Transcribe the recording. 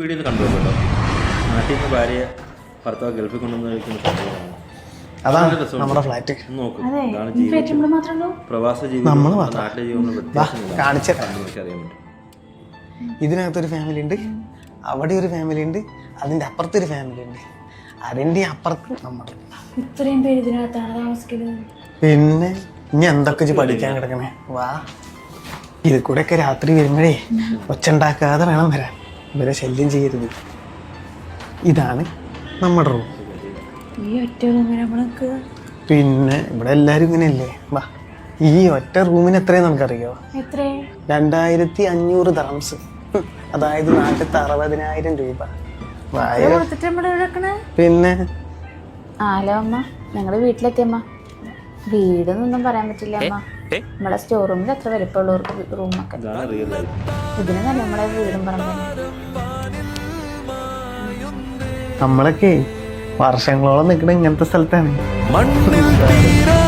Video ഒന്ന് കേട്ടോ. നാട്ടിൽ നിന്ന് ഭാര്യ ഭർത്താവ് ഗൾഫിൽ കൊണ്ടുവന്ന് കഴിക്കുന്ന സംഭവമാണ്. അതാണ് നമ്മുടെ ഫ്ലാറ്റ്. അതെ ഇതാണ് ജീവിതം നമ്മൾ പ്രവാസ ജീവിതം നമ്മുടെ മാത്രം. നാട്ടിലെ ജീവിതം കാണിച്ചു നമുക്ക് അറിയാൻ പറ്റും ഇതിനകത്തൊരു ഫാമിലി ഉണ്ട്. അവിടെ ഒരു ഫാമിലി ഉണ്ട്. അതിന്റെ അപ്പുറത്തൊരു ഫാമിലി ഉണ്ട്. അതിന്റെ അപ്പുറത്ത് നമ്മൾ ഇത്രയും പേര് ഇതിനകത്താണ് താമസിക്കുന്നത്. പിന്നെ ഇനി എന്തൊക്കെ ഇജ്ജ് പഠിക്കാൻ കിടക്കണേ? വാ. ഇത് കൂടെ ഒക്കെ രാത്രി വരുമ്പോഴേ ഒച്ചണ്ടാക്കാതെ വേണം വരാൻ. ഇവരെ ശല്യം ചെയ്യരുത്. ഇതാണ് നമ്മുടെ റൂം ഈ ഒറ്റ റൂമിൽ നമ്മൾക്ക് പിന്നെ ഇവിടെ എല്ലാവരും ഇങ്ങനെയല്ലേ? വാ. ഈ ഒറ്റ റൂമിന് എത്രയും നമുക്കറിയോ? രണ്ടായിരത്തി അഞ്ഞൂറ് ദറംസ് അതായത് നാട്ടിലത്തെ അറുപതിനായിരം രൂപ. പിന്നെ? ആലോ അമ്മ ഞങ്ങൾ വീട്ടിലെത്തി വീടെന്നൊന്നും പറയാൻ പറ്റില്ല അമ്മ. നമ്മളെ സ്റ്റോർ റൂമിൽ എത്ര വലിപ്പമുള്ള റൂമൊക്കെ ഇതിന് തന്നെ നമ്മളെ വീടും പറഞ്ഞു നമ്മളൊക്കെ വർഷങ്ങളോളം നിൽക്കുന്ന ഇങ്ങനത്തെ സ്ഥലത്താണ്. മണ്ണിൽ തീരാ